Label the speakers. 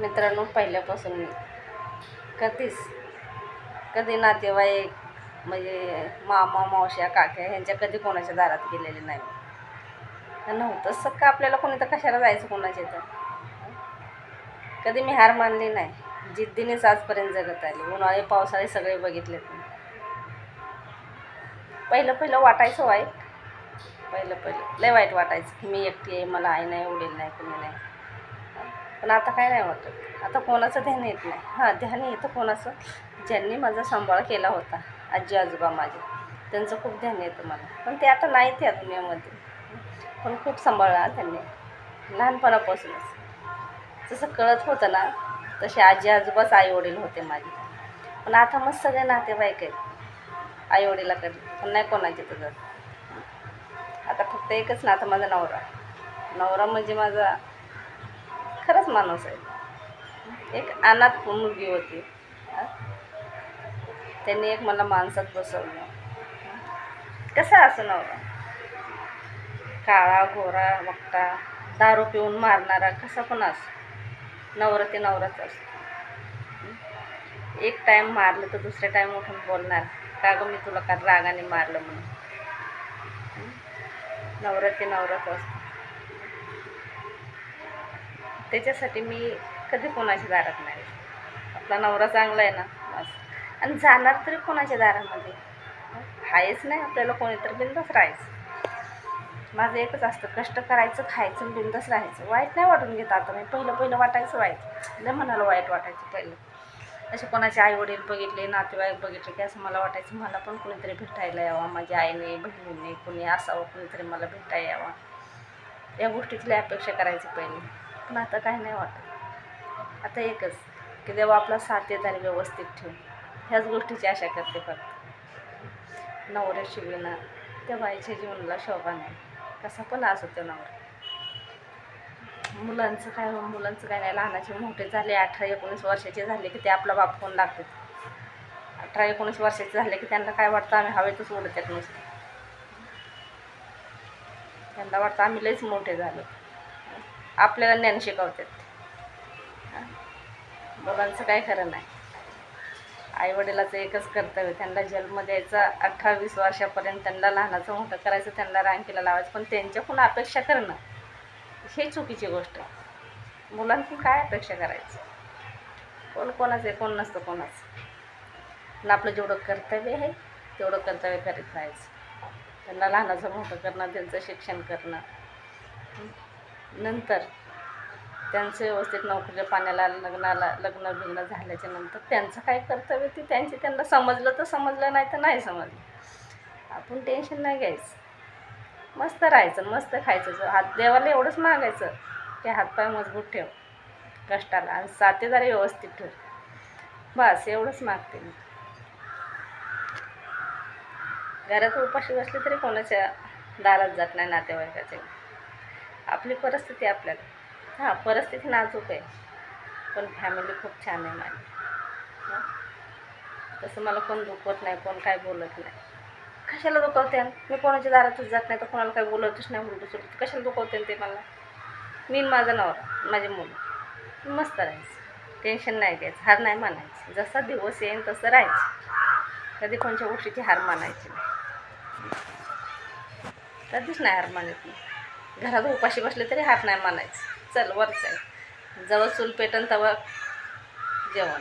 Speaker 1: मित्रांनो पहिल्यापासून मी कधीच कधी नातेवाईक म्हणजे मामा मावश्या काक्या ह्यांच्या कधी कोणाच्या दारात गेलेले नाही. तर नव्हतंच सक्का आपल्याला कोणी तर कशाला जायचं कोणाच्या तर कधी मी हार मानली नाही. जिद्दीनेच आजपर्यंत जगत आली. उन्हाळे पावसाळे सगळे बघितलेत पहिलं पहिलं वाटायचं हो, वाईट पहिलं पहिलं. लय वाईट वाटायचं की मी एकटी आहे मला आई नाही उडेल नाही कोणी नाही. पण आता काय नाही वाटत आता कोणाचं ध्यान येत नाही. हां ध्यान येतं कोणाचं? ज्यांनी माझा सांभाळ केला होता आजी आजोबा माझे. त्यांचं खूप ध्यान येतं मला. पण ते आता नाहीत या दुनियामध्ये पण खूप सांभाळला त्यांनी. लहानपणापासूनच. जसं कळत होतं ना तसे आजी आजोबाच आई वडील होते माझे. पण आता मग सगळे नातेवाईक आहेत. आई वडिलाकडे पण नाही कोणाचे तुझं आता फक्त एकच नातं माझा नवरा. नवरा म्हणजे माझा खरंच माणूस आहे. एक अनाथ मुलगी होती. त्यांनी एक मला माणसात बसवलं. कसा असं नवरा काळा गोरा वक्ता दारू पिऊन मारणारा कसा पण असो. नवरा ते नवराच असतो. एक टाईम मारलं तर दुसऱ्या टाईम उठून बोलणार का गं मी तुला का रागाने मारलं म्हणून? नवरा ते नवराच असतो. त्याच्यासाठी मी कधी कोणाच्या दारात नाही. आपला नवरा चांगला आहे ना बस. आणि जाणार तरी कोणाच्या दारामध्ये? आहेच नाही आपल्याला कोणीतरी बिंदच राहायचं. माझं एकच असतं कष्ट करायचं खायचं बिंदच राहायचं. वाईट नाही वाटून घेत आता मी. पहिलं पहिलं वाटायचं वाईट. नाही म्हणाला वाईट वाटायचं पहिलं. असे कोणाचे आई वडील बघितले नातेवाईक बघितले की असं मला वाटायचं मला पण कोणीतरी भेटायला यावा. माझ्या आईने बहिणीने कोणी असावं कोणीतरी मला भेटायला यावा. या गोष्टीतली अपेक्षा करायची पहिले. पण आता काही नाही वाटत. आता एकच की देवा आपला साथीदार व्यवस्थित ठेवून ह्याच गोष्टीची आशा करते फक्त. नवऱ्याशी ना त्या बाईच्या जीवनाला शोभा नाही. कसा पण असो तो नवरा. मुलांचं काय हो मुलांचं काय नाही. लहानाचे मोठे झाले अठरा एकोणीस वर्षाचे झाले की ते आपला बाप कोण लागतात. अठरा एकोणीस वर्षाचे झाले की त्यांना काय वाटतं? आम्ही हवेतच उडत आहेत नुसतं. त्यांना वाटतं आम्ही लईच मोठे झालो. आपल्याला ज्ञान शिकवतात. मुलांचं काय खरं नाही. आईवडिलाचं एकच कर्तव्य त्यांना जन्म द्यायचा अठरा वीस वर्षापर्यंत त्यांना लहानाचं मोठं करायचं त्यांना रांकीला लावायचं पण त्यांच्याकडून अपेक्षा करणं हे चुकीची गोष्ट. आहे मुलांकडून काय अपेक्षा करायचं? कोण कोणाचं आहे कोण नसतं कोणाचं. पण आपलं जेवढं कर्तव्य आहे तेवढं कर्तव्य करीत राहायचं. त्यांना लहानाचं मोठं करणं त्यांचं शिक्षण करणं. नंतर त्यांचं व्यवस्थित नोकरीला पाण्याला लग्नाला लग्न बिग्न झाल्याच्यानंतर त्यांचं काय कर्तव्य ते त्यांचे त्यांना समजलं तर समजलं नाही तर नाही समजलं. आपण टेन्शन नाही घ्यायचं. मस्त राहायचं मस्त खायचं. हात देवाला एवढंच मागायचं की हातपाय मजबूत ठेव. कष्टाला आणि साथीदार व्यवस्थित ठेव. बस एवढंच मागते मी. घरात उपाशी बसली तरी कोणाच्या दारात जात नाही नातेवाईकाचे. आपली परिस्थिती आपल्याला. हां परिस्थिती नाजूक आहे. पण फॅमिली खूप छान आहे माझी. तसं मला कोण दुखवत नाही कोण काय बोलत नाही. कशाला दुखवते? मी कोणाच्या दारातच जात नाही तर कोणाला काय बोलतच नाही उलटं सुलट. कशाला दुखवते ते मला? मी माझं माझा नवरा माझी मुलं. मस्त राहायचं. टेन्शन नाही घ्यायचं हार नाही मानायचं. जसा दिवस येईल तसं राहायचं. कधी कोणत्या गोष्टीची हार मानायची नाही. कधीच नाही हार मानत मी. घरात उपाशी बसले तरी हात नाही मानायचं. चल वरच आहे जवळ चूल पेटन तेव्हा जेवण.